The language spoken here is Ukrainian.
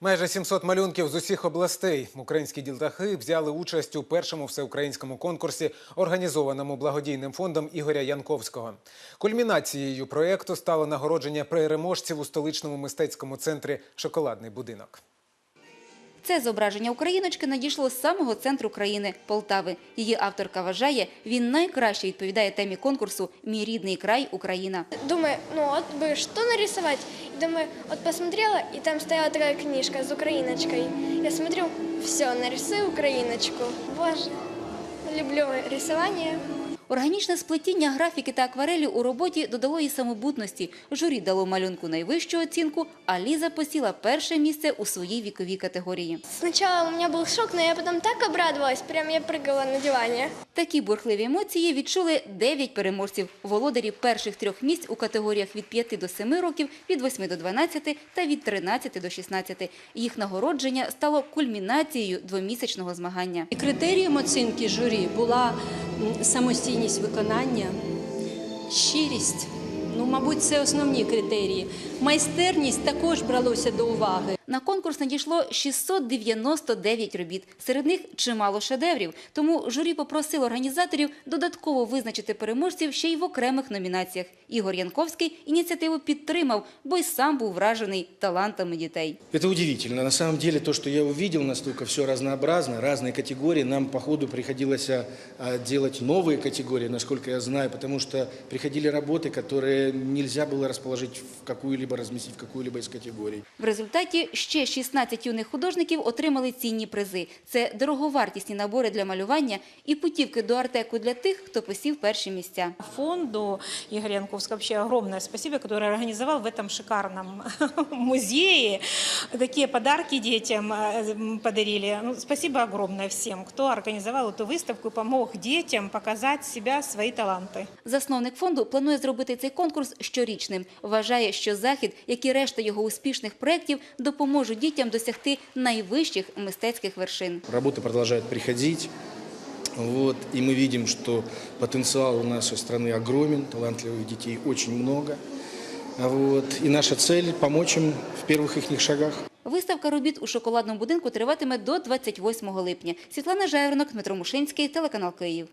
Майже 700 малюнків з усіх областей. Українські ділтахи взяли участь у першому всеукраїнському конкурсі, організованому благодійним фондом Ігоря Янковського. Кульмінацією проєкту стало нагородження переможців у столичному мистецькому центрі Шоколадний будинок. Це зображення україночки надійшло з самого центру країни – Полтави. Її авторка вважає, він найкраще відповідає темі конкурсу «Мій рідний край – Україна». Думаю, ну вот бы что нарисовать? И думаю, вот посмотрела, и там стояла такая книжка с украиночкой. Я смотрю, все, нарисую украиночку. Боже, люблю рисование. Органічне сплетіння графіки та акварелі у роботі додало їй самобутності. Журі дало малюнку найвищу оцінку, а Ліза посіла перше місце у своїй віковій категорії. Сначала у меня был шок, но я потом так обрадовалась, прям я прыгала на диване. Такі бурхливі емоції відчули 9 переможців. Володарі перших трьох місць у категоріях від 5 до 7 років, від 8 до 12 та від 13 до 16. Їх нагородження стало кульмінацією двомісячного змагання. Критерієм оцінки журі була самостійність виконання, щирість. Ну, мабуть, це основні критерії. Майстерність також бралося до уваги. На конкурс надійшло 699 робіт. Серед них чимало шедеврів. Тому журі попросило організаторів додатково визначити переможців ще й в окремих номінаціях. Ігор Янковський ініціативу підтримав, бо й сам був вражений талантами дітей. Это удивительно. На самом деле, то, что я увидел, настолько все разнообразно, разные категории. Нам по ходу приходилось а, а, делать новые категории, насколько я знаю, потому что приходили работы, которые нельзя было расположить в какую-либо, разместить в какую-либо из категорий. В результаті ще 16 юних художників отримали цінні призи. Це дороговартісні набори для малювання і путівки до Артеку для тих, хто посів перші місця. фонду Игоря Янковского вообще огромное спасибо, который организовал в этом шикарном музее. Такие подарки детям э, м, подарили. Ну, спасибо огромное всем, кто организовал эту выставку и помог детям показать себя, свои таланты. Засновник фонду планує зробити цей конкурс щорічним. Вважає, що захід, як і решта його успішних проєктів, допоможуть дітям досягти найвищих мистецьких вершин. Работы продолжают приходить. Вот, и мы видим, что потенциал у нашей страны огромен, талантливых детей очень много. Вот, и наша цель – помочь им в первых их шагах. Виставка робіт у шоколадному будинку триватиме до 28 липня. Світлана Жайворонок, Дмитро Мушинський, телеканал Київ.